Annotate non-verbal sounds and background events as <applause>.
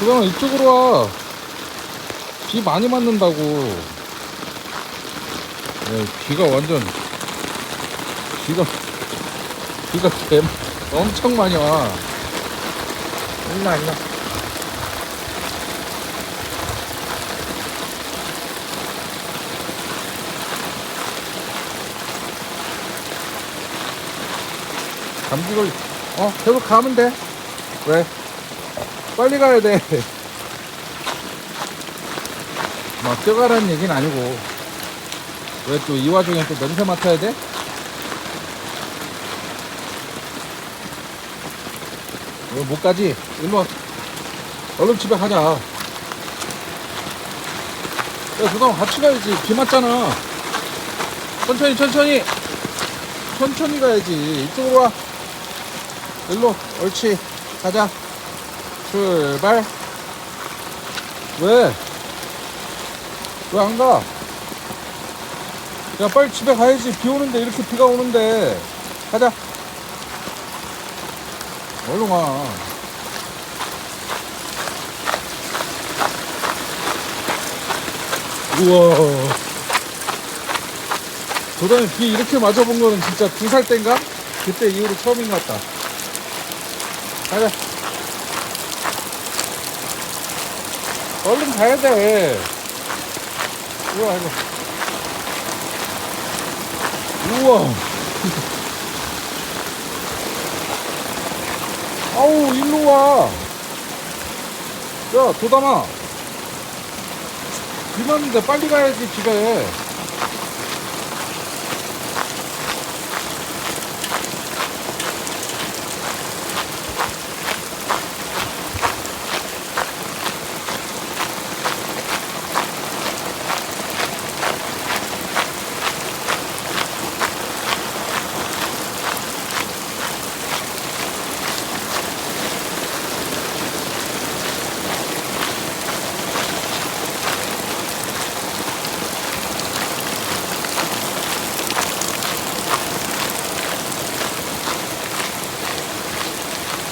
그럼 이쪽으로 와. 비 많이 맞는다고. 네, 비가 완전 비가 비가 개 엄청 많이 와. 일나 일나. 감기 걸, 어, 계속 가면 돼. 왜? 빨리 가야 돼. 막 뛰어가라는 얘기는 아니고. 왜 또 이 와중에 또 냄새 맡아야 돼? 왜 못 가지? 일로 와. 얼른 집에 가자. 야, 그럼 같이 가야지. 비 맞잖아. 천천히, 천천히. 천천히 가야지. 이쪽으로 와. 일로. 옳지. 가자. 출발. 왜? 왜 안 가? 야, 빨리 집에 가야지. 비 오는데, 이렇게 비가 오는데. 가자. 얼른 와. 우와. 도전에 비 이렇게 맞아본 거는 진짜 두 살 땐가? 그때 이후로 처음인 것 같다. 가자. 얼른 가야 돼. 우와, 이거. <laughs> 우와. 아우, 일로 와. 야, 도담아. 비 맞는데 빨리 가야지, 집에.